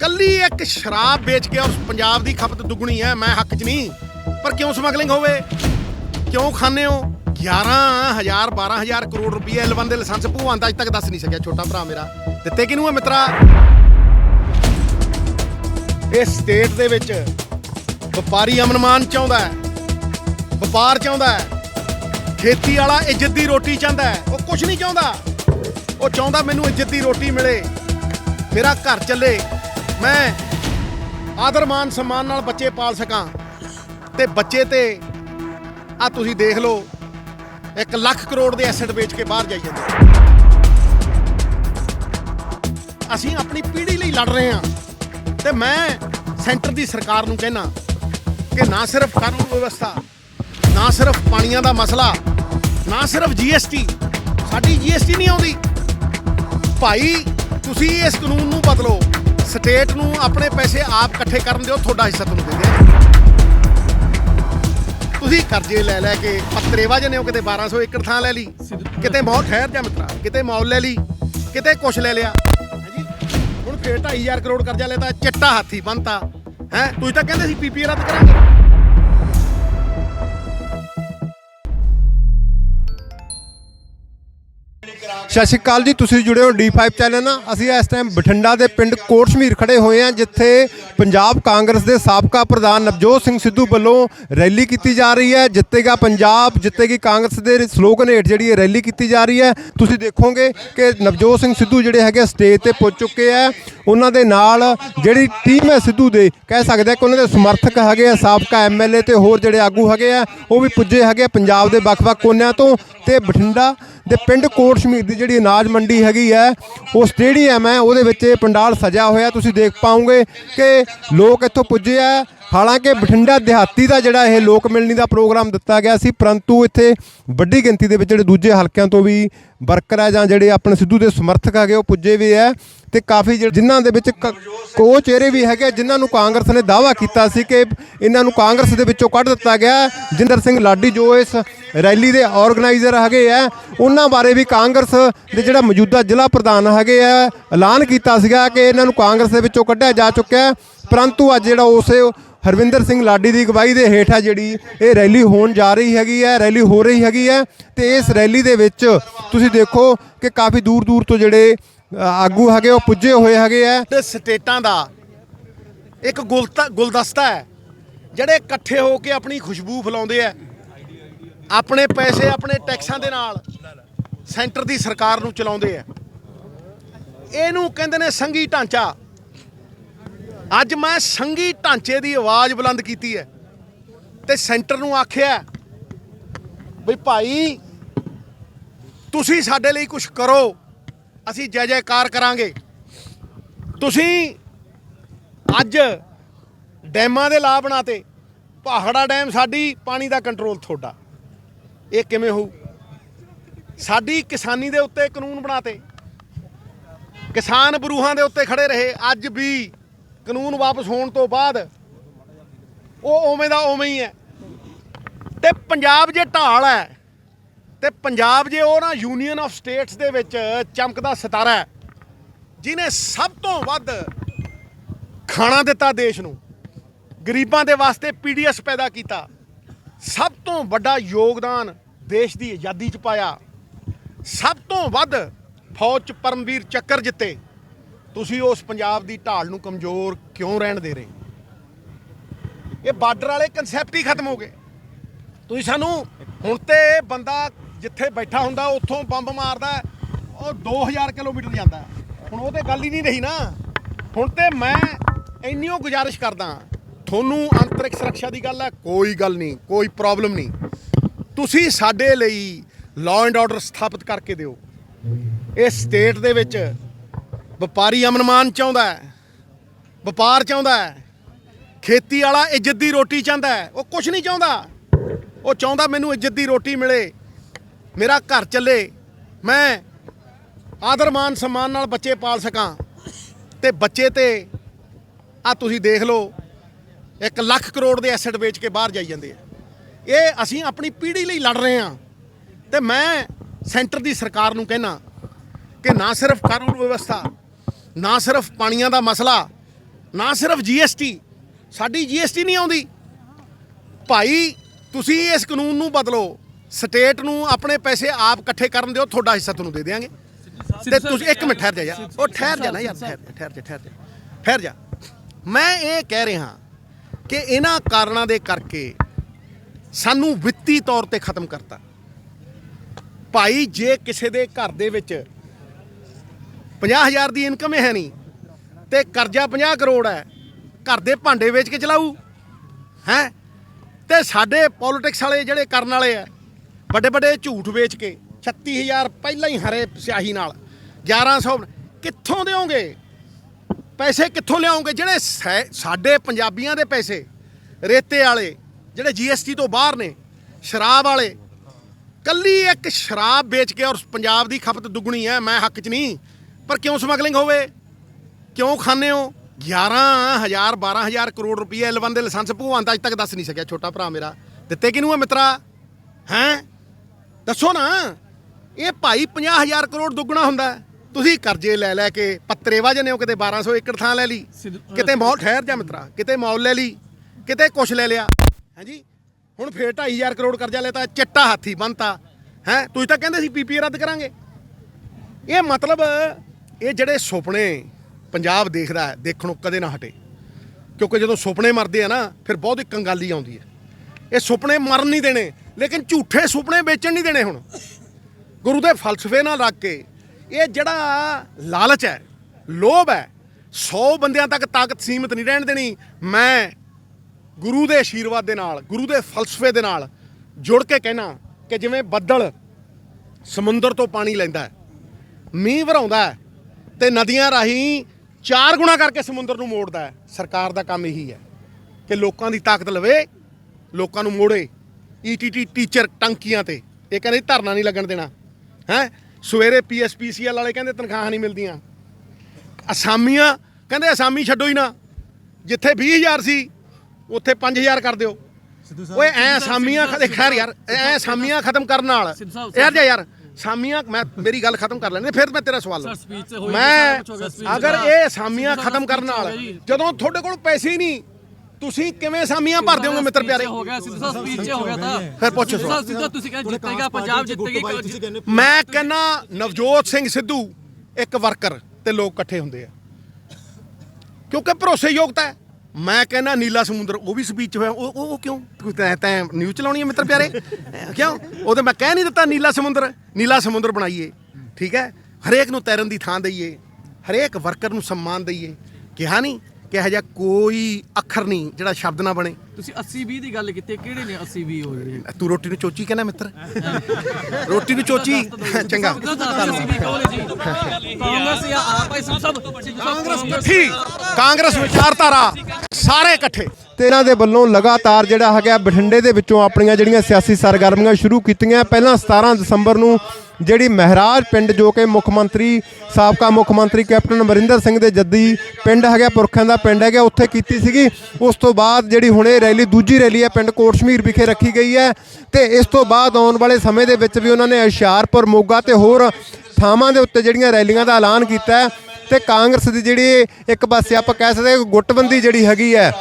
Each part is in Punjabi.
ਕੱਲੀ ਇੱਕ ਸ਼ਰਾਬ ਵੇਚ ਕੇ ਉਸ ਪੰਜਾਬ ਦੀ ਖਪਤ ਦੁੱਗਣੀ ਹੈ, ਮੈਂ ਹੱਕ 'ਚ ਨਹੀਂ। ਪਰ ਕਿਉਂ ਸਮਗਲਿੰਗ ਹੋਵੇ? ਕਿਉਂ ਖਾਣੇ ਹੋ? 11000 12000 ਕਰੋੜ ਰੁਪਏ ਐਲਵਨ ਦੇ ਲਾਇਸੈਂਸ ਭਗਵੰਤ ਅੱਜ ਤੱਕ ਦੱਸ ਨਹੀਂ ਸਕਿਆ, ਛੋਟਾ ਭਰਾ ਮੇਰਾ। ਦਿੱਤੇ ਕਿਹਨੂੰ ਆ ਮਿੱਤਰਾ? ਇਹ ਸਟੇਟ ਦੇ ਵਿੱਚ ਵਪਾਰੀ ਅਮਨਮਾਨ ਚਾਹੁੰਦਾ ਹੈ, ਵਪਾਰ ਚਾਹੁੰਦਾ ਹੈ, ਖੇਤੀ ਵਾਲਾ ਇੱਜ਼ਤ ਦੀ ਰੋਟੀ ਚਾਹੁੰਦਾ ਹੈ, ਉਹ ਕੁਝ ਨਹੀਂ ਚਾਹੁੰਦਾ। ਉਹ ਚਾਹੁੰਦਾ ਮੈਨੂੰ ਇੱਜ਼ਤ ਦੀ ਰੋਟੀ ਮਿਲੇ, ਮੇਰਾ ਘਰ ਚੱਲੇ। ਮੈਂ ਆਦਰ, ਮਾਨ, ਸਨਮਾਨ ਨਾਲ ਬੱਚੇ ਪਾਲ ਸਕਾਂ। ਤੇ ਬੱਚੇ ਤੇ ਆ ਤੁਸੀਂ ਦੇਖ ਲਓ 1 ਲੱਖ ਕਰੋੜ ਦੇ ਐਸੈਟ ਵੇਚ ਕੇ ਬਾਹਰ ਜਾਈ ਜਾਂਦੇ। ਅਸੀਂ ਆਪਣੀ ਪੀੜ੍ਹੀ ਲਈ ਲੜ ਰਹੇ ਹਾਂ। ਤੇ ਮੈਂ ਸੈਂਟਰ ਦੀ ਸਰਕਾਰ ਨੂੰ ਕਹਿਣਾ ਕਿ ਨਾ ਸਿਰਫ ਕਾਨੂੰਨ ਵਿਵਸਥਾ, ਨਾ ਸਿਰਫ ਪਾਣੀਆਂ ਦਾ ਮਸਲਾ, ਨਾ ਸਿਰਫ ਜੀਐਸਟੀ ਸਾਡੀ ਜੀਐਸਟੀ ਨਹੀਂ ਆਉਂਦੀ। ਭਾਈ, ਤੁਸੀਂ ਇਸ ਕਾਨੂੰਨ ਨੂੰ ਬਦਲੋ। ਸਟੇਟ ਨੂੰ ਆਪਣੇ ਪੈਸੇ ਆਪ ਇਕੱਠੇ ਕਰਨ ਦਿਓ, ਤੁਹਾਡਾ ਹਿੱਸਾ ਤੁਹਾਨੂੰ ਦੇ ਦੇ ਤੁਸੀਂ ਕਰਜ਼ੇ ਲੈ ਲੈ ਕੇ ਪੱਤਰੇ ਵਜਨੇ ਹੋ, ਕਿਤੇ 1200 ਏਕੜ ਥਾਂ ਲੈ ਲਈ। ਕਿਤੇ ਬਹੁਤ ਠਹਿਰ ਜਾਂ ਮਿੱਤਰਾ, ਕਿਤੇ ਮੌਲ ਲੈ ਲਈ, ਕਿਤੇ ਕੁਛ ਲੈ ਲਿਆ। ਹਾਂਜੀ ਹੁਣ ਫੇਰ 2500 ਕਰੋੜ ਕਰਜ਼ਾ ਲੈਤਾ, ਚਿੱਟਾ ਹਾਥੀ ਬੰਨਤਾ ਹੈ? ਤੁਸੀਂ ਤਾਂ ਕਹਿੰਦੇ ਸੀ ਪੀਪੀ ਰੱਦ ਕਰਾਂਗੇ। ਸਤਿ ਸ਼੍ਰੀ ਅਕਾਲ ਜੀ, ਤੁਸੀਂ ਜੁੜੇ ਹੋ D5 ਚੈਨਲ ਨਾਲ। ਅਸੀਂ ਇਸ ਟਾਈਮ ਬਠਿੰਡਾ ਦੇ ਪਿੰਡ ਕੋਟਸ਼ਮੀਰ ਖੜੇ ਹੋਏ ਹਾਂ, ਜਿੱਥੇ ਪੰਜਾਬ ਕਾਂਗਰਸ ਦੇ ਸਾਬਕਾ ਪ੍ਰਧਾਨ ਨਵਜੋਤ ਸਿੰਘ ਸਿੱਧੂ ਵੱਲੋਂ ਰੈਲੀ ਕੀਤੀ ਜਾ ਰਹੀ ਹੈ। ਜਿੱਤੇਗਾ ਪੰਜਾਬ, ਜਿੱਤੇਗੀ ਕਾਂਗਰਸ ਦੇ ਸਲੋਗਨ ਹੇਠ ਜਿਹੜੀ ਇਹ ਰੈਲੀ ਕੀਤੀ ਜਾ ਰਹੀ ਹੈ। ਤੁਸੀਂ ਦੇਖੋਗੇ ਕਿ ਨਵਜੋਤ ਸਿੰਘ ਸਿੱਧੂ ਜਿਹੜੇ ਹੈਗੇ ਸਟੇਜ ਤੇ ਪਹੁੰਚ ਚੁੱਕੇ ਆ। ਉਹਨਾਂ ਦੇ ਨਾਲ ਜਿਹੜੀ ਟੀਮ ਹੈ ਸਿੱਧੂ ਦੇ, ਕਹਿ ਸਕਦੇ ਆ ਕਿ ਉਹਨਾਂ ਦੇ ਸਮਰਥਕ ਹੈਗੇ ਆ, ਸਾਬਕਾ ਐਮਐਲਏ ਤੇ ਹੋਰ ਜਿਹੜੇ ਆਗੂ ਹੈਗੇ ਆ, ਉਹ ਵੀ ਪੁੱਜੇ ਹੈਗੇ ਆ ਪੰਜਾਬ ਦੇ ਵੱਖ-ਵੱਖ ਕੋਨਿਆਂ ਤੋਂ। ਤੇ ਬਠਿੰਡਾ ਦੇ ਪਿੰਡ ਕੋਟ ਸ਼ਮੀਰ ਦੀ ਜਿਹੜੀ ਅਨਾਜ ਮੰਡੀ ਹੈਗੀ ਹੈ, ਉਹ ਸਟੇਡੀਅਮ ਹੈ, ਉਹਦੇ ਵਿੱਚ ਇਹ ਪੰਡਾਲ ਸਜਿਆ ਹੋਇਆ, ਤੁਸੀਂ ਦੇਖ ਪਾਓਗੇ ਕਿ ਲੋਕ ਇੱਥੋਂ ਪੁੱਜੇ ਆ। ਹਾਲਾਂਕਿ ਬਠਿੰਡਾ ਦਿਹਾਤੀ ਦਾ ਜਿਹੜਾ ਇਹ ਲੋਕ ਮਿਲਣੀ ਦਾ ਪ੍ਰੋਗਰਾਮ ਦਿੱਤਾ ਗਿਆ ਸੀ, ਪਰੰਤੂ ਇੱਥੇ ਵੱਡੀ ਗਿਣਤੀ ਦੇ ਵਿੱਚ ਜਿਹੜੇ ਦੂਜੇ ਹਲਕਿਆਂ ਤੋਂ ਵੀ ਵਰਕਰ ਹੈ ਜਾਂ ਜਿਹੜੇ ਆਪਣੇ ਸਿੱਧੂ ਦੇ ਸਮਰਥਕ ਹੈਗੇ ਉਹ ਪੁੱਜੇ ਵੀ ਹੈ ਤੇ ਕਾਫੀ ਜਿਹੜੇ- ਜਿਨ੍ਹਾਂ ਦੇ ਵਿੱਚ ਕ- ਉਹ ਚਿਹਰੇ ਵੀ ਹੈਗੇ ਜਿਨ੍ਹਾਂ ਨੂੰ ਕਾਂਗਰਸ ਨੇ ਦਾਅਵਾ ਕੀਤਾ ਸੀ ਕਿ ਇਹਨਾਂ ਨੂੰ ਕਾਂਗਰਸ ਦੇ ਵਿੱਚੋਂ ਕੱਢ ਦਿੱਤਾ ਗਿਆ। ਜਿੰਦਰ ਸਿੰਘ ਲਾਡੀ ਜੋ ਇਸ ਰੈਲੀ ਦੇ ਆਰਗੇਨਾਈਜ਼ਰ ਹੈਗੇ ਆ, ਉਹਨਾਂ ਬਾਰੇ ਵੀ ਕਾਂਗਰਸ ਦੇ ਜਿਹੜਾ ਮੌਜੂਦਾ ਜ਼ਿਲ੍ਹਾ ਪ੍ਰਧਾਨ ਹੈਗੇ ਆ, ਐਲਾਨ ਕੀਤਾ ਸੀਗਾ ਕਿ ਇਹਨਾਂ ਨੂੰ ਕਾਂਗਰਸ ਦੇ ਵਿੱਚੋਂ ਕੱਢਿਆ ਜਾ ਚੁੱਕਿਆ। ਪਰੰਤੂ ਅੱਜ ਜਿਹੜਾ ਉਸੇ ਹਰਵਿੰਦਰ ਸਿੰਘ ਲਾਡੀ ਦੀ ਅਗਵਾਈ ਦੇ ਹੇਠ ਹੈ ਜਿਹੜੀ ਇਹ ਰੈਲੀ ਹੋਣ ਜਾ ਰਹੀ ਹੈਗੀ ਹੈ, ਰੈਲੀ ਹੋ ਰਹੀ ਹੈਗੀ ਹੈ ਤੇ ਇਸ ਰੈਲੀ ਦੇ ਵਿੱਚ ਤੁਸੀਂ ਦੇਖੋ ਕਿ ਕਾਫੀ ਦੂਰ ਦੂਰ ਤੋਂ ਜਿਹੜੇ ਆਗੂ ਹੈਗੇ ਉਹ ਪੁੱਜੇ ਹੋਏ ਹੈਗੇ ਆ ਤੇ ਸਟੇਟਾਂ ਦਾ ਇੱਕ ਗੁਲਤਾ ਗੁਲਦਸਤਾ ਹੈ, ਜਿਹੜੇ ਇਕੱਠੇ ਹੋ ਕੇ ਆਪਣੀ ਖੁਸ਼ਬੂ ਫੈਲਾਉਂਦੇ ਆ ਆਪਣੇ ਪੈਸੇ ਆਪਣੇ ਟੈਕਸਾਂ ਦੇ ਨਾਲ ਸੈਂਟਰ ਦੀ ਸਰਕਾਰ ਨੂੰ ਚਲਾਉਂਦੇ ਆ ਇਹਨੂੰ ਕਹਿੰਦੇ ਨੇ ਸੰਘੀ ਢਾਂਚਾ। ਅੱਜ ਮੈਂ ਸੰਘੀ ਢਾਂਚੇ ਦੀ ਆਵਾਜ਼ ਬੁਲੰਦ ਕੀਤੀ ਹੈ ਤੇ ਸੈਂਟਰ ਨੂੰ ਆਖਿਆ ਵੀ ਭਾਈ, ਤੁਸੀਂ ਸਾਡੇ ਲਈ ਕੁਝ ਕਰੋ, ਅਸੀਂ ਜੈ ਜੈਕਾਰ ਕਰਾਂਗੇ। ਤੁਸੀਂ ਅੱਜ ਡੈਮਾਂ ਦੇ ਲਾ ਬਣਾਤੇ ਪਹਾੜਾ ਡੈਮ ਸਾਡੀ ਪਾਣੀ ਦਾ ਕੰਟਰੋਲ ਤੁਹਾਡਾ। ਇਹ ਕਿਵੇਂ ਹੋਊ? ਸਾਡੀ ਕਿਸਾਨੀ ਦੇ ਉੱਤੇ ਕਾਨੂੰਨ ਬਣਾਤੇ, ਕਿਸਾਨ ਬਰੂਹਾਂ ਦੇ ਉੱਤੇ ਖੜੇ ਰਹੇ, ਅੱਜ ਵੀ ਕਾਨੂੰਨ ਵਾਪਸ ਹੋਣ ਤੋਂ ਬਾਅਦ ਉਹ ਉਵੇਂ ਦਾ ਉਵੇਂ ਹੀ ਹੈ। ਤੇ ਪੰਜਾਬ ਜੇ ਢਾਲ ਹੈ, ਤੇ ਪੰਜਾਬ ਜੇ ਉਹ ਨਾ ਯੂਨੀਅਨ ਆਫ ਸਟੇਟਸ ਦੇ ਵਿੱਚ ਚਮਕਦਾ ਸਿਤਾਰਾ ਹੈ ਜਿਨੇ ਸਭ ਤੋਂ ਵੱਧ ਖਾਣਾ ਦਿੱਤਾ ਦੇਸ਼ ਨੂੰ, ਗਰੀਬਾਂ ਦੇ ਵਾਸਤੇ ਪੀਡੀਐਸ ਪੈਦਾ ਕੀਤਾ, ਸਭ ਤੋਂ ਵੱਡਾ ਯੋਗਦਾਨ ਦੇਸ਼ ਦੀ ਆਜ਼ਾਦੀ 'ਚ ਪਾਇਆ, ਸਭ ਤੋਂ ਵੱਧ ਫੌਜ 'ਚ ਪਰਮਵੀਰ ਚੱਕਰ ਜਿੱਤੇ। ਤੁਸੀਂ ਉਸ ਪੰਜਾਬ ਦੀ ਢਾਲ ਨੂੰ ਕਮਜ਼ੋਰ ਕਿਉਂ ਰਹਿਣ ਦੇ ਰਹੇ? ਇਹ ਬਾਰਡਰ ਵਾਲੇ ਕਨਸੈਪਟ ਹੀ ਖਤਮ ਹੋ ਗਏ। ਤੁਸੀਂ ਸਾਨੂੰ ਹੁਣ ਤੇ ਬੰਦਾ ਜਿੱਥੇ ਬੈਠਾ ਹੁੰਦਾ ਉੱਥੋਂ ਬੰਬ ਮਾਰਦਾ ਹੈ, ਉਹ 2000 ਕਿਲੋਮੀਟਰ ਜਾਂਦਾ ਹੁਣ ਉਹ ਤੇ ਗੱਲ ਹੀ ਨਹੀਂ ਰਹੀ ਨਾ। ਹੁਣ ਤੇ ਮੈਂ ਇੰਨੀਓ ਗੁਜ਼ਾਰਿਸ਼ ਕਰਦਾ ਤੁਹਾਨੂੰ ਅੰਤਰਿਕ ਸੁਰੱਖਿਆ ਦੀ ਗੱਲ ਹੈ ਕੋਈ ਗੱਲ ਨਹੀਂ ਕੋਈ ਪ੍ਰੋਬਲਮ ਨਹੀਂ। ਤੁਸੀਂ ਸਾਡੇ ਲਈ ਲਾਅ ਐਂਡ ਆਰਡਰ ਸਥਾਪਿਤ ਕਰਕੇ ਦਿਓ। ਇਹ ਸਟੇਟ ਦੇ ਵਿੱਚ ਵਪਾਰੀ ਅਮਨਮਾਨ ਚਾਹੁੰਦਾ ਹੈ, ਵਪਾਰ ਚਾਹੁੰਦਾ ਹੈ, ਖੇਤੀ ਵਾਲਾ ਇੱਜ਼ਤ ਦੀ ਰੋਟੀ ਚਾਹੁੰਦਾ ਹੈ, ਉਹ ਕੁਝ ਨਹੀਂ ਚਾਹੁੰਦਾ। ਉਹ ਚਾਹੁੰਦਾ ਮੈਨੂੰ ਇੱਜ਼ਤ ਦੀ ਰੋਟੀ ਮਿਲੇ, ਮੇਰਾ ਘਰ ਚੱਲੇ, ਮੈਂ ਆਦਰ, ਮਾਨ, ਸਨਮਾਨ ਨਾਲ ਬੱਚੇ ਪਾਲ ਸਕਾਂ। ਤੇ ਬੱਚੇ ਤੇ ਆ ਤੁਸੀਂ ਦੇਖ ਲਓ 1 ਲੱਖ ਕਰੋੜ ਦੇ ਐਸੈਟ ਵੇਚ ਕੇ ਬਾਹਰ ਜਾਈ ਜਾਂਦੇ ਆ। ਇਹ ਅਸੀਂ ਆਪਣੀ ਪੀੜ੍ਹੀ ਲਈ ਲੜ ਰਹੇ ਹਾਂ। ਤੇ ਮੈਂ ਸੈਂਟਰ ਦੀ ਸਰਕਾਰ ਨੂੰ ਕਹਿਣਾ ਕਿ ਨਾ ਸਿਰਫ ਕਾਨੂੰਨ ਵਿਵਸਥਾ ਨਾ ਸਿਰਫ ਪਾਣੀਆਂ ਦਾ ਮਸਲਾ ਨਾ ਸਿਰਫ ਜੀਐਸਟੀ ਸਾਡੀ ਜੀਐਸਟੀ ਨਹੀਂ ਆਉਂਦੀ। ਭਾਈ ਤੁਸੀਂ ਇਸ ਕਾਨੂੰਨ ਨੂੰ ਬਦਲੋ। ਸਟੇਟ ਨੂੰ ਆਪਣੇ ਪੈਸੇ ਆਪ ਇਕੱਠੇ ਕਰਨ ਦਿਓ ਤੁਹਾਡਾ ਹਿੱਸਾ ਤੁਹਾਨੂੰ ਦੇ ਦੇਵਾਂਗੇ ਤੇ ਤੁਸੀਂ ਇੱਕ ਮਿੰਟ ਠਹਿਰ ਜਾ ਯਾਰ। ਉਹ ਠਹਿਰ ਜਾ ਨਾ ਯਾਰ ਠਹਿਰ ਜਾ, ਠਹਿਰ ਜਾ ਠਹਿਰ ਜਾ। ਠਹਿਰ ਜਾ। ਮੈਂ ਇਹ ਕਹਿ ਰਿਹਾ ਕਿ ਇਹਨਾਂ ਕਾਰਨਾਂ ਦੇ ਕਰਕੇ ਸਾਨੂੰ ਵਿੱਤੀ ਤੌਰ ਤੇ ਖਤਮ ਕਰਤਾ। ਭਾਈ ਜੇ ਕਿਸੇ ਦੇ ਘਰ ਦੇ ਵਿੱਚ 50000 ਦੀ ਇਨਕਮ ਹੈ ਨਹੀਂ ਤੇ ਕਰਜ਼ਾ 50 ਕਰੋੜ ਹੈ। ਘਰ ਦੇ ਭਾਂਡੇ ਵੇਚ ਕੇ ਚਲਾਊ, ਹੈ? ਤੇ ਸਾਡੇ ਪੋਲਿਟਿਕਸ ਵਾਲੇ ਜਿਹੜੇ ਕਰਨ ਵਾਲੇ ਆ ਵੱਡੇ ਵੱਡੇ ਝੂਠ ਵੇਚ ਕੇ 36000 ਪਹਿਲਾਂ ਹੀ ਹਰੇ ਸਿਆਹੀ ਨਾਲ 1100 ਕਿੱਥੋਂ ਦਿਓਗੇ? ਪੈਸੇ ਕਿੱਥੋਂ ਲਿਆਓਗੇ? ਜਿਹੜੇ ਸੈ- ਸਾਡੇ ਪੰਜਾਬੀਆਂ ਦੇ ਪੈਸੇ, ਰੇਤੇ ਵਾਲੇ, ਜਿਹੜੇ ਜੀਐਸਟੀ ਤੋਂ ਬਾਹਰ ਨੇ, ਸ਼ਰਾਬ ਵਾਲੇ, ਕੱਲੀ ਇੱਕ ਸ਼ਰਾਬ ਵੇਚ ਕੇ ਔਰ ਪੰਜਾਬ ਦੀ ਖਪਤ ਦੁੱਗਣੀ ਹੈ, ਮੈਂ ਹੱਕ 'ਚ ਨਹੀਂ। ਪਰ ਕਿਉਂ ਸਮਗਲਿੰਗ ਹੋਵੇ? ਕਿਉਂ ਖਾਂਦੇ ਹੋ? 11000 12000 ਕਰੋੜ ਰੁਪਏ ਐਲਵਨ ਦੇ ਲਾਇਸੈਂਸ ਭਗਵੰਤ ਅੱਜ ਤੱਕ ਦੱਸ ਨਹੀਂ ਸਕਿਆ ਛੋਟਾ ਭਰਾ ਮੇਰਾ। ਦਿੱਤੇ ਕਿਹਨੂੰ ਹੈ ਮਿੱਤਰਾ? ਹੈ? ਦੱਸੋ ਨਾ। ਇਹ ਭਾਈ 50000 ਕਰੋੜ ਦੁੱਗਣਾ ਹੁੰਦਾ। ਤੁਸੀਂ ਕਰਜ਼ੇ ਲੈ ਲੈ ਕੇ ਪੱਤਰੇ ਵਜਨੇ ਹੋ ਕਿਤੇ 1200 ਏਕੜ ਥਾਂ ਲੈ ਲਈ। ਕਿਤੇ ਮੌਲ ਠਹਿਰ ਜਾ ਮਿੱਤਰਾ ਕਿਤੇ ਮੌਲ ਲੈ ਲਈ ਕਿਤੇ ਕੁਛ ਲੈ ਲਿਆ। ਹਾਂਜੀ ਹੁਣ ਫੇਰ 2500 ਕਰੋੜ ਕਰਜ਼ਾ ਲੈਤਾ ਚਿੱਟਾ ਹਾਥੀ ਬੰਨਤਾ। ਹੈ? ਤੁਸੀਂ ਤਾਂ ਕਹਿੰਦੇ ਸੀ ਪੀਪੀਏ ਰੱਦ ਕਰਾਂਗੇ। ਇਹ ਮਤਲਬ ਇਹ ਜਿਹੜੇ ਸੁਪਨੇ ਪੰਜਾਬ ਦੇਖਦਾ ਹੈ, ਦੇਖਣੋਂ ਕਦੇ ਨਾ ਹਟੇ। ਕਿਉਂਕਿ ਜਦੋਂ ਸੁਪਨੇ ਮਰਦੇ ਆ ਨਾ, ਫਿਰ ਬਹੁਤ ਹੀ ਕੰਗਾਲੀ ਆਉਂਦੀ ਹੈ। ਇਹ ਸੁਪਨੇ ਮਰਨ ਨਹੀਂ ਦੇਣੇ, ਲੇਕਿਨ ਝੂਠੇ ਸੁਪਨੇ ਵੇਚਣ ਨਹੀਂ ਦੇਣੇ ਹੁਣ। ਗੁਰੂ ਦੇ ਫਲਸਫੇ ਨਾਲ ਰੱਖ ਕੇ ਇਹ ਜਿਹੜਾ ਲਾਲਚ ਹੈ, ਲੋਭ ਹੈ 100 ਬੰਦਿਆਂ ਤੱਕ ਤਾਕਤ ਸੀਮਿਤ ਨਹੀਂ ਰਹਿਣ ਦੇਣੀ। ਮੈਂ ਗੁਰੂ ਦੇ ਆਸ਼ੀਰਵਾਦ ਦੇ ਨਾਲ, ਗੁਰੂ ਦੇ ਫਲਸਫੇ ਦੇ ਨਾਲ ਜੁੜ ਕੇ ਕਹਿਣਾ ਕਿ ਜਿਵੇਂ ਬੱਦਲ ਸਮੁੰਦਰ ਤੋਂ ਪਾਣੀ ਲੈਂਦਾ ਹੈ, ਮੀਂਹ ਵਰਾਉਂਦਾ ਹੈ ਤੇ ਨਦੀਆਂ ਰਾਹੀਂ ਚਾਰ ਗੁਣਾ ਕਰਕੇ ਸਮੁੰਦਰ ਨੂੰ ਮੋੜਦਾ ਹੈ। ਸਰਕਾਰ ਦਾ ਕੰਮ ਇਹੀ ਹੈ ਕਿ ਲੋਕਾਂ ਦੀ ਤਾਕਤ ਲਵੇ ਲੋਕਾਂ ਨੂੰ ਮੋੜੇ। ਈਟੀਟੀ ਟੀਚਰ ਟੰਕੀਆਂ ਤੇ। ਇਹ ਕਹਿੰਦੇ ਧਰਨਾ ਨਹੀਂ ਲੱਗਣ ਦੇਣਾ। ਹੈ? ਸਵੇਰੇ ਪੀਐਸਪੀਸੀਐਲ ਵਾਲੇ ਕਹਿੰਦੇ ਤਨਖਾਹਾਂ ਨਹੀਂ ਮਿਲਦੀਆਂ। ਅਸਾਮੀਆਂ ਕਹਿੰਦੇ ਅਸਾਮੀ ਛੱਡੋ ਹੀ ਨਾ। ਜਿੱਥੇ 20000 ਸੀ ਉੱਥੇ 5000 ਕਰ ਦਿਓ। ਓਏ ਐ ਅਸਾਮੀਆਂ ਖੈਰ ਯਾਰ ਐ ਅਸਾਮੀਆਂ ਖਤਮ ਕਰਨ ਨਾਲ। ਯਾਰ ਜਾ ਯਾਰ। ਸਾਮੀਆਂ ਮੈਂ ਮੇਰੀ ਗੱਲ ਖਤਮ ਕਰ ਲੈਣੇ ਫਿਰ ਮੈਂ ਤੇਰਾ ਸਵਾਲ ਮੈਂ ਅਗਰ। ਇਹ ਸਾਮੀਆਂ ਖਤਮ ਕਰਨ ਨਾਲ। ਜਦੋਂ ਤੁਹਾਡੇ ਕੋਲ ਪੈਸੇ ਹੀ ਨਹੀਂ ਤੁਸੀਂ ਕਿਵੇਂ ਸਾਮੀਆਂ ਭਰ ਦਿਓਗੇ ਮਿੱਤਰ ਪਿਆਰੇ? ਹੋ ਗਿਆ ਸਿੱਧੂ ਸਪੀਚ ਹੋ ਗਿਆ ਤਾਂ। ਫਿਰ ਪੁੱਛੋ ਸਿੱਧੂ ਸਿੱਧਾ ਤੁਸੀਂ ਕਹਿੰਦੇ ਜਿੱਤੇਗਾ ਪੰਜਾਬ ਜਿੱਤੇਗੀ ਮੈਂ ਕਹਿੰਨਾ ਨਵਜੋਤ ਸਿੰਘ ਸਿੱਧੂ ਇੱਕ ਵਰਕਰ ਤੇ ਲੋਕ ਇਕੱਠੇ ਹੁੰਦੇ ਆ। ਕਿਉਂਕਿ ਭਰੋਸੇਯੋਗਤਾ ਹੈ। ਮੈਂ ਕਹਿੰਨਾ ਨੀਲਾ ਸਮੁੰਦਰ ਉਹ ਵੀ ਸਪੀਚ ਹੋਇਆ। ਉਹ ਉਹ ਕਿਉਂ? ਤੂੰ ਤੈਂ ਤੈਂ ਨਿਊਜ਼ ਚਲਾਉਣੀ ਹੈ ਮਿੱਤਰ ਪਿਆਰੇ? ਕਿਉਂ? ਉਹ ਤੇ ਮੈਂ ਕਹਿ ਨਹੀਂ ਦਿੱਤਾ ਨੀਲਾ ਸਮੁੰਦਰ। ਨੀਲਾ ਸਮੁੰਦਰ ਬਣਾਈਏ ਠੀਕ ਹੈ? ਹਰੇਕ ਨੂੰ ਤੈਰਨ ਦੀ ਥਾਂ ਦਈਏ ਹਰੇਕ ਵਰਕਰ ਨੂੰ ਸਨਮਾਨ ਦਈਏ। ਕਿਹਾ ਨਹੀਂ ਕਿ ਇਹੋ ਜਿਹਾ ਕੋਈ ਅੱਖਰ ਨਹੀਂ ਜਿਹੜਾ ਸ਼ਬਦ ਨਾ ਬਣੇ। ਤੁਸੀਂ 80 20 ਦੀ ਗੱਲ ਕੀਤੀ ਕਿਹੜੇ ਨੇ 80 20 ਹੋ ਜਿਹੜੇ ਤੂੰ ਰੋਟੀ ਨੂੰ ਚੋਚੀ ਕਹਿੰਦਾ ਮਿੱਤਰ। ਰੋਟੀ ਨੂੰ ਚੋਚੀ? ਚੰਗਾ। ਕਾਂਗਰਸ ਵੀ ਕਹੋ ਜੀ। ਕਾਂਗਰਸ ਜਾਂ ਆਪ ਹੀ ਸਭ ਕਾਂਗਰਸ ਇਕੱਠੀ। ਕਾਂਗਰਸ ਵਿਚਾਰਧਾਰਾ ਸਾਰੇ ਇਕੱਠੇ। ਤੇ ਇਹਨਾਂ ਦੇ ਵੱਲੋਂ ਲਗਾਤਾਰ ਜਿਹੜਾ ਹੈਗਾ ਬਠਿੰਡੇ ਦੇ ਵਿੱਚੋਂ ਆਪਣੀਆਂ ਜਿਹੜੀਆਂ ਸਿਆਸੀ ਸਰਗਰਮੀਆਂ ਸ਼ੁਰੂ ਕੀਤੀਆਂ। ਪਹਿਲਾਂ 17 ਦਸੰਬਰ ਨੂੰ ਜਿਹੜੀ ਮਹਿਰਾਜ ਪਿੰਡ ਜੋ ਕਿ ਮੁੱਖ ਮੰਤਰੀ, ਸਾਬਕਾ ਮੁੱਖ ਮੰਤਰੀ ਕੈਪਟਨ ਅਮਰਿੰਦਰ ਸਿੰਘ ਦੇ ਜੱਦੀ ਪਿੰਡ ਹੈਗਾ, ਪੁਰਖਿਆਂ ਦਾ ਪਿੰਡ ਹੈਗਾ, ਉੱਥੇ ਕੀਤੀ ਸੀਗੀ। ਉਸ ਤੋਂ ਬਾਅਦ ਜਿਹੜੀ ਹੁਣੇ ਰੈਲੀ, ਦੂਜੀ ਰੈਲੀ ਹੈ, ਪਿੰਡ ਕੋਟਸ਼ਮੀਰ ਵਿਖੇ ਰੱਖੀ ਗਈ ਹੈ। ਤੇ ਇਸ ਤੋਂ ਬਾਅਦ ਆਉਣ ਵਾਲੇ ਸਮੇਂ ਦੇ ਵਿੱਚ ਵੀ ਉਹਨਾਂ ਨੇ ਹੁਸ਼ਿਆਰਪੁਰ, ਮੋਗਾ ਤੇ ਹੋਰ ਥਾਵਾਂ ਦੇ ਉੱਤੇ ਜਿਹੜੀਆਂ ਰੈਲੀਆਂ ਦਾ ਐਲਾਨ ਕੀਤਾ ਹੈ ਤੇ ਕਾਂਗਰਸ ਦੀ ਜਿਹੜੀ ਇੱਕ ਪਾਸੇ ਆਪਾਂ ਕਹਿ ਸਕਦੇ ਗੁੱਟਬੰਦੀ ਜਿਹੜੀ ਹੈਗੀ ਹੈ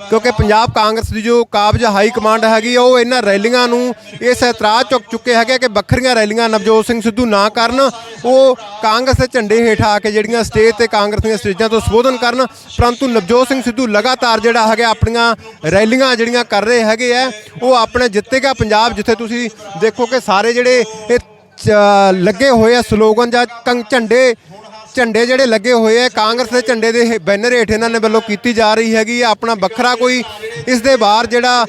ਕਿਉਂਕਿ ਪੰਜਾਬ ਕਾਂਗਰਸ ਦੀ ਜੋ ਕਾਬਜ ਹਾਈ ਕਮਾਂਡ ਹੈਗੀ ਆ, ਉਹ ਇਹਨਾਂ ਰੈਲੀਆਂ ਨੂੰ ਇਸ ਇਤਰਾਜ਼ ਚੁੱਕ ਚੁੱਕੇ ਹੈਗੇ ਕਿ ਵੱਖਰੀਆਂ ਰੈਲੀਆਂ ਨਵਜੋਤ ਸਿੰਘ ਸਿੱਧੂ ਨਾ ਕਰਨ ਉਹ ਕਾਂਗਰਸ ਦੇ ਝੰਡੇ ਹੇਠ ਆ ਕੇ ਜਿਹੜੀਆਂ ਸਟੇਜ ਤੇ ਕਾਂਗਰਸ ਦੀਆਂ ਸਟੇਜਾਂ ਤੋਂ ਸੰਬੋਧਨ ਕਰਨ ਪਰੰਤੂ ਨਵਜੋਤ ਸਿੰਘ ਸਿੱਧੂ ਲਗਾਤਾਰ ਜਿਹੜਾ ਹੈਗਾ ਆਪਣੀਆਂ ਰੈਲੀਆਂ ਜਿਹੜੀਆਂ ਕਰ ਰਹੇ ਹੈਗੇ ਆ ਉਹ ਆਪਣੇ ਜਿੱਤੇਗਾ ਪੰਜਾਬ ਜਿੱਥੇ ਤੁਸੀਂ ਦੇਖੋ ਕਿ ਸਾਰੇ ਜਿਹੜੇ ਇਹ ਚ- ਲੱਗੇ ਹੋਏ ਆ ਸਲੋਗਨ ਜਾਂ ਝੰਡੇ ਝੰਡੇ ਜਿਹੜੇ ਲੱਗੇ ਹੋਏ ਆ, ਕਾਂਗਰਸ ਦੇ ਝੰਡੇ ਦੇ ਬੈਨਰ ਹੇਠ ਇਹਨਾਂ ਨੇ ਵੱਲੋਂ ਕੀਤੀ ਜਾ ਰਹੀ ਹੈਗੀ ਆ, ਆਪਣਾ ਵੱਖਰਾ ਕੋਈ ਇਸ ਦੇ ਬਾਹਰ ਜਿਹੜਾ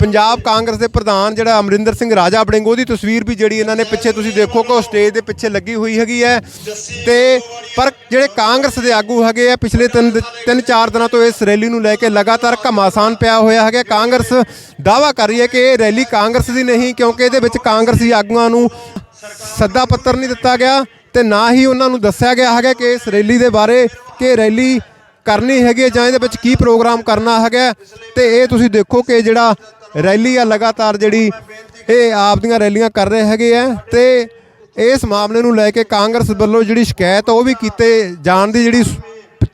ਪੰਜਾਬ ਕਾਂਗਰਸ ਦੇ ਪ੍ਰਧਾਨ ਜਿਹੜਾ ਅਮਰਿੰਦਰ ਸਿੰਘ ਰਾਜਾ ਬੜਿੰਗ ਉਹਦੀ ਤਸਵੀਰ ਵੀ ਜਿਹੜੀ ਇਹਨਾਂ ਨੇ ਪਿੱਛੇ ਤੁਸੀਂ ਦੇਖੋ ਕਿ ਉਹ ਸਟੇਜ ਦੇ ਪਿੱਛੇ ਲੱਗੀ ਹੋਈ ਹੈਗੀ ਹੈ। ਤੇ ਪਰ ਜਿਹੜੇ ਕਾਂਗਰਸ ਦੇ ਆਗੂ ਹੈਗੇ ਆ, ਪਿਛਲੇ ਤਿੰਨ ਤਿੰਨ ਚਾਰ ਦਿਨਾਂ ਤੋਂ ਇਸ ਰੈਲੀ ਨੂੰ ਲੈ ਕੇ ਲਗਾਤਾਰ ਘਮਾਸਾਨ ਪਿਆ ਹੋਇਆ ਹੈਗਾ। ਕਾਂਗਰਸ ਦਾਵਾ ਕਰ ਰਹੀ ਹੈ ਕਿ ਇਹ ਰੈਲੀ ਕਾਂਗਰਸ ਦੀ ਨਹੀਂ, ਕਿਉਂਕਿ ਇਹਦੇ ਵਿੱਚ ਕਾਂਗਰਸੀ ਆਗੂਆਂ ਨੂੰ ਸੱਦਾ ਪੱਤਰ ਨਹੀਂ ਦਿੱਤਾ ਗਿਆ। ਤੇ ਨਾ ਹੀ ਉਹਨਾਂ ਨੂੰ ਦੱਸਿਆ ਗਿਆ ਹੈਗਾ ਕਿ ਇਸ ਰੈਲੀ ਦੇ ਬਾਰੇ ਕਿ ਰੈਲੀ ਕਰਨੀ ਹੈਗੀ ਹੈ ਜਾਂ ਇਹਦੇ ਵਿੱਚ ਕੀ ਪ੍ਰੋਗਰਾਮ ਕਰਨਾ ਹੈਗਾ ਤੇ ਇਹ ਤੁਸੀਂ ਦੇਖੋ ਕਿ ਜਿਹੜਾ ਰੈਲੀ ਆ ਲਗਾਤਾਰ ਜਿਹੜੀ ਇਹ ਆਪ ਦੀਆਂ ਰੈਲੀਆਂ ਕਰ ਰਹੇ ਹੈਗੇ ਆ ਤੇ ਇਸ ਮਾਮਲੇ ਨੂੰ ਲੈ ਕੇ ਕਾਂਗਰਸ ਵੱਲੋਂ ਜਿਹੜੀ ਸ਼ਿਕਾਇਤ ਉਹ ਵੀ ਕੀਤੇ ਜਾਣ ਦੀ ਜਿਹੜੀ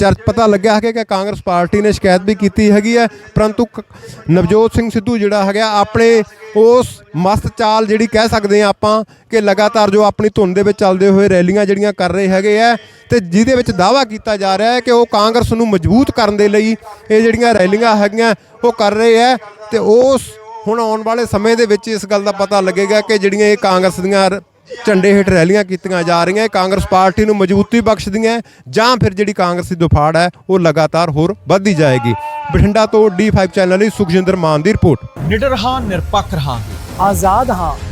ਚਰਚ ਪਤਾ ਲੱਗਿਆ ਹੈ ਕਿ ਕਾਂਗਰਸ ਪਾਰਟੀ ਨੇ ਸ਼ਿਕਾਇਤ ਵੀ ਕੀਤੀ ਹੈਗੀ ਹੈ, ਪਰੰਤੂ ਕ- ਨਵਜੋਤ ਸਿੰਘ ਸਿੱਧੂ ਜਿਹੜਾ ਹੈਗਾ, ਆਪਣੇ ਉਸ ਮਸਤ ਚਾਲ ਜਿਹੜੀ ਕਹਿ ਸਕਦੇ ਆ ਆਪਾਂ ਕਿ ਲਗਾਤਾਰ ਜੋ ਆਪਣੀ ਧੁਨ ਦੇ ਵਿੱਚ ਚੱਲਦੇ ਹੋਏ ਰੈਲੀਆਂ ਜਿਹੜੀਆਂ ਕਰ ਰਹੇ ਹੈਗੇ ਆ ਤੇ ਜਿਹਦੇ ਵਿੱਚ ਦਾਵਾ ਕੀਤਾ ਜਾ ਰਿਹਾ ਹੈ ਕਿ ਉਹ ਕਾਂਗਰਸ ਨੂੰ ਮਜ਼ਬੂਤ ਕਰਨ ਦੇ ਲਈ ਇਹ ਜਿਹੜੀਆਂ ਰੈਲੀਆਂ ਹੈਗੀਆਂ, ਉਹ ਕਰ ਰਹੇ ਆ ਤੇ ਉਸ ਹੁਣ ਆਉਣ ਵਾਲੇ ਸਮੇਂ ਦੇ ਵਿੱਚ ਇਸ ਗੱਲ ਦਾ ਪਤਾ ਲੱਗੇਗਾ ਕਿ ਜਿਹੜੀਆਂ ਇਹ ਕਾਂਗਰਸ ਦੀਆਂ ਰ- ਝੰਡੇ ਹੇਠ ਰੈਲੀਆਂ ਕੀਤੀਆਂ ਜਾ ਰਹੀਆਂ, ਕਾਂਗਰਸ ਪਾਰਟੀ ਨੂੰ ਮਜ਼ਬੂਤੀ ਬਖਸ਼ਦੀਆਂ ਜਾਂ ਫਿਰ ਜਿਹੜੀ ਕਾਂਗਰਸ ਦੀ ਦੁਫਾੜ ਹੈ, ਉਹ ਲਗਾਤਾਰ ਹੋਰ ਵੱਧਦੀ ਜਾਏਗੀ। ਬਠਿੰਡਾ ਤੋਂ D5 ਚੈਨਲ ਲਈ ਸੁਖਜਿੰਦਰ ਮਾਨ ਦੀ ਰਿਪੋਰਟ। ਨਿਡਰ ਹਾਂ, ਨਿਰਪੱਖ ਰਹਾਂਗੇ। ਆਜ਼ਾਦ ਹਾਂ